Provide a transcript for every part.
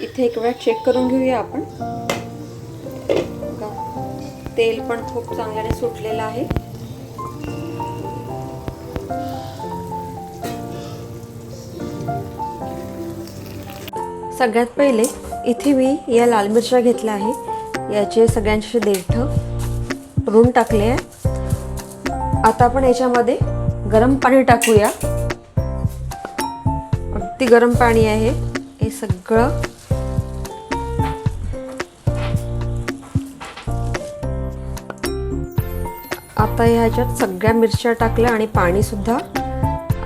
इथे एक वेळा चेक करून घेऊया आपण. तेल पण खूप चांगल्याने सुटलेलं आहे. सगळ्यात पहिले इथे मी या लाल मिरच्या घेतल्या आहे. याचे सगळ्यांचे देठ रून टाकले आहे. आता आपण याच्यामध्ये गरम पाणी टाकूया. अगदी गरम पाणी आहे. हे सगळं आता ह्याच्यात सगळ्या मिरच्या टाकल्या आणि पाणीसुद्धा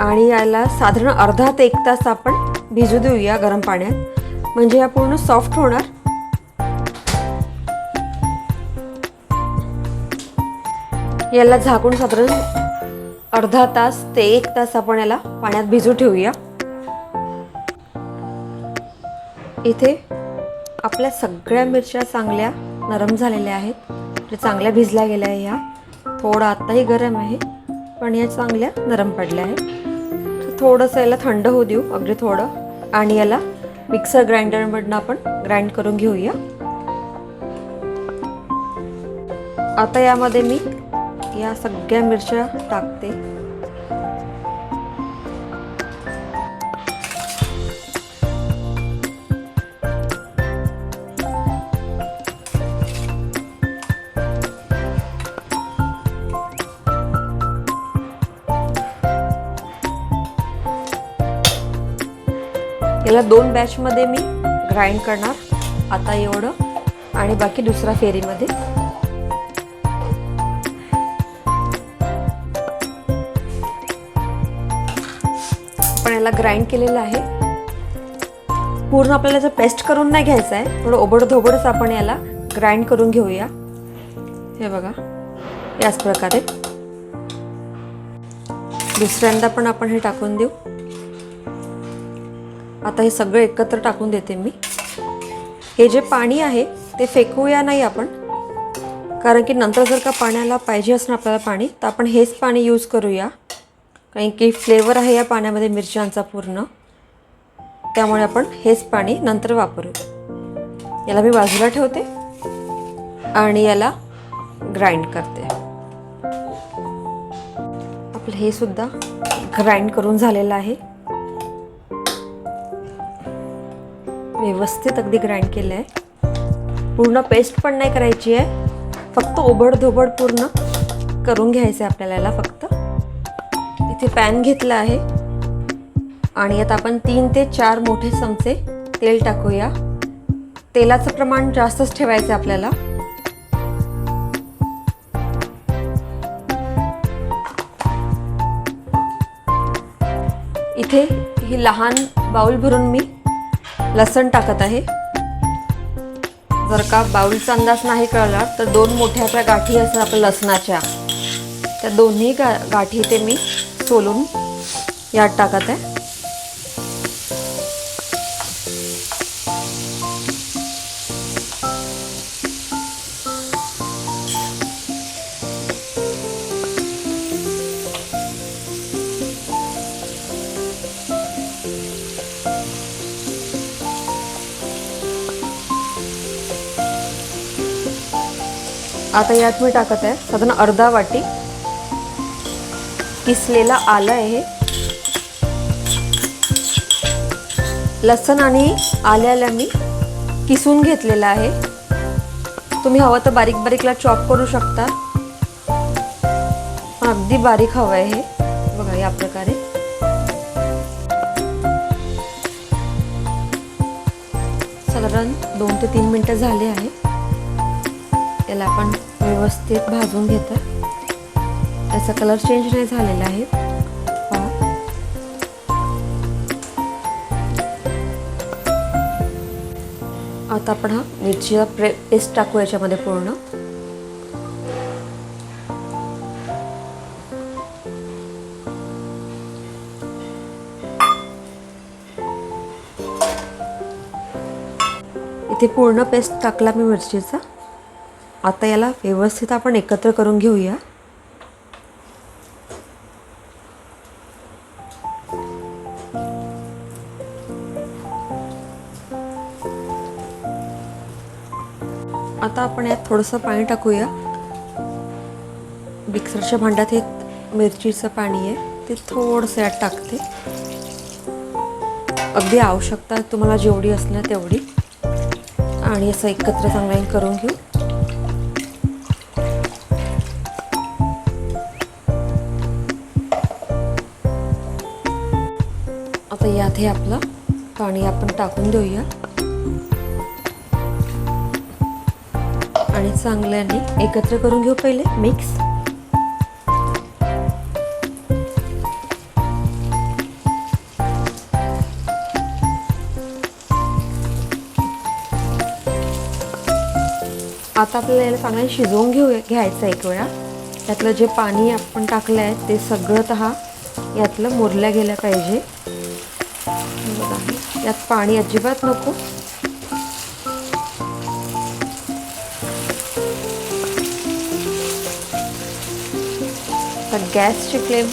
आणि याला साधारण अर्धा ते एक तास आपण भिजू देऊया गरम पाण्यात. म्हणजे या पूर्ण सॉफ्ट होणार. याला झाकून साधारण अर्धा तास ते एक तास आपण याला पाण्यात भिजू ठेवूया. इथे आपल्या सगळ्या मिरच्या चांगल्या नरम झालेल्या आहेत. म्हणजे चांगल्या भिजल्या गेल्या या ह्या. थोडं आत्ताही गरम आहे पण या चांगल्या नरम पडल्या आहेत. थोडंसं याला थंड होऊ देऊ अगदी थोडं. आणि याला मिक्सर ग्राइंडरमधनं आपण ग्राइंड करून घेऊया. आता यामध्ये मी या सगळ्या मिरच्या टाकते. याला दोन बॅचमध्ये मी ग्राइंड करणार. आता एवढं. आणि बाकी दुसऱ्या फेरीमध्ये. पण याला ग्राइंड केलेलं आहे. पूर्ण आपल्याला याचं पेस्ट करून नाही घ्यायचं आहे. थोडं ओबडधोबडच आपण याला ग्राइंड करून घेऊया. हे बघा. याच प्रकारे. दुसऱ्यांदा पण आपण हे टाकून देऊ. आता हे सगळं एकत्र टाकून देते मी. हे जे पाणी आहे ते फेकूया नाही आपण. कारण की नंतर जर का पाण्याला पाहिजे असणं आपल्याला पाणी तर आपण हेच पाणी यूज करूया. कारण की फ्लेवर आहे या पाण्यामध्ये मिरच्यांचा पूर्ण. त्यामुळे आपण हेच पाणी नंतर वापरू याला मी बाजूला ठेवते आणि याला ग्राइंड करते. आपलं हे सुद्धा ग्राइंड करून झालेलं आहे. व्यवस्थित अगदी ग्राइंड केलं आहे पूर्ण पेस्ट पण नाही करायची आहे. फक्त ओबडधोबड पूर्ण करून घ्यायचं आहे आपल्याला याला फक्त. इथे पॅन घेतला आहे. आणि आता आपण तीन ते चार मोठे चमचे तेल टाकूया. तेलाचं प्रमाण जास्तच ठेवायचं आहे आपल्याला. इथे ही लहान बाउल भरून मी लसण टाकत आहे. जर का बाउलचा अंदाज नाही कळला तर दोन मोठ्या आपल्या गाठी असतात आपल्या लसणाच्या. त्या दोन्ही गा गाठी ते मी सोलून यात टाकत आहे. आता यात मी टाकत आहे. साधारण अर्धा वाटी किसलेला आलं आहे लसण आणि आल्याला मी किसून घेतलेलं आहे. तुम्ही हवं तर बारीक बारीकला चॉप करू शकता. अगदी बारीक हवं आहे हे. बघा या प्रकारे. साधारण दोन ते तीन मिनटं झाले आहे. याला आपण व्यवस्थित भाजून घेतात त्याचा कलर चेंज नाही झालेला आहे. आता आपण हा मिरचीचा प्रे पेस्ट टाकू याच्यामध्ये पूर्ण. इथे पूर्ण पेस्ट टाकला मी मिरचीचा. आता याला व्यवस्थित आपण एकत्र करून घेऊया. आता आपण यात थोडंसं पाणी टाकूया. मिक्सरच्या भांड्यात हे मिरचीचं पाणी आहे ते थोडंसं यात टाकते. अगदी आवश्यकता तुम्हाला जेवढी असणार तेवढी. आणि असं एकत्र चांगलं करून घेऊ. आता यात हे आपलं पाणी आपण टाकून देऊया. आणि चांगल्याने एकत्र करून घेऊ पहिले. मिक्स. आता आपल्याला याला चांगलं शिजवून घेऊ घ्यायचं एक वेळा. त्यातलं जे पाणी आपण टाकलं आहे ते सगळं हा यातलं मुरल्या गेलं पाहिजे. बघा, यात पाणी अजिबात नको. तर गॅसची फ्लेम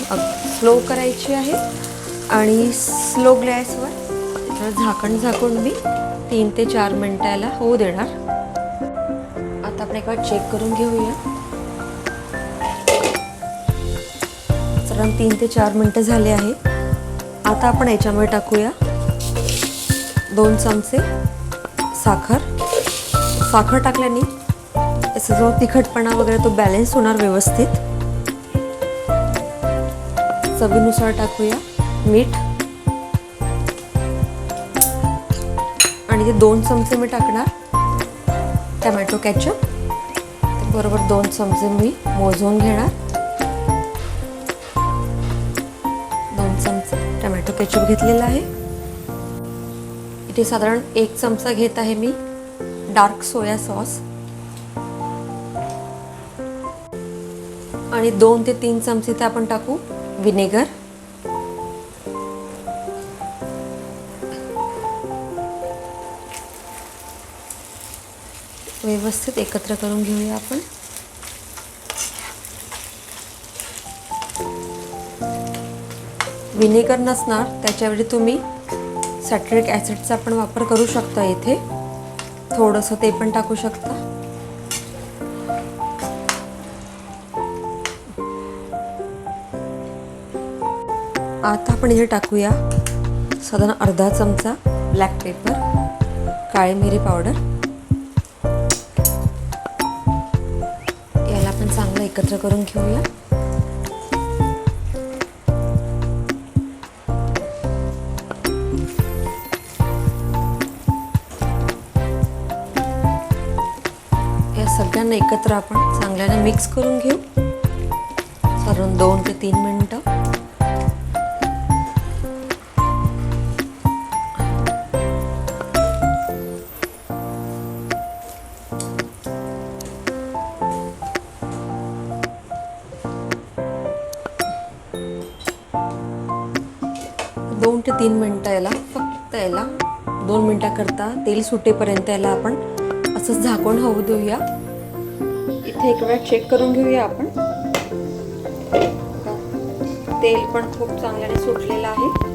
स्लो करायची आहे आणि स्लो ग्लॅसवर झाकण झाकून मी तीन ते चार मिनटाला होऊ देणार. आता आपण एका चेक करून घेऊया. कारण तीन ते चार मिनटं झाले आहे आता आपण याच्यामध्ये टाकूया. दोन चमचे साखर. साखर टाकल्याने याचा जो तिखटपणा वगैरे तो बॅलन्स होणार व्यवस्थित. चवीनुसार टाकूया मीठ. आणि ते दोन चमचे मी टाकणार टमॅटो कॅचअप बरोबर दोन चमचे मी मोजून घेणार. केचप घेतलेला आहे. इथे साधारण एक चमचा घेत आहे मी डार्क सोया सॉस आणि दोन ते तीन चमचे ते आपण टाकू विनेगर व्यवस्थित एकत्र करून घेऊया आपण. विनेगर नसणार त्याच्यावेळी तुम्ही सॅट्रिक ॲसिडचा पण वापर करू शकता इथे. थोडंसं ते पण टाकू शकता. आता आपण इथे टाकूया. साधारण अर्धा चमचा ब्लॅक पेपर काळी मिरी पावडर याला आपण चांगलं एकत्र करून घेऊया. सगळ्यांना एकत्र आपण चांगल्याने मिक्स करून घेऊ. साधारण दोन ते तीन मिनटं. दोन ते तीन मिनटं याला फक्त याला. दोन मिनटाकरता तेल सुटेपर्यंत याला आपण असंच झाकून होऊ देऊया. इथे एक वेळा चेक करून घेऊया आपण. तेल पण खूप चांगल्याने सुटलेलं आहे.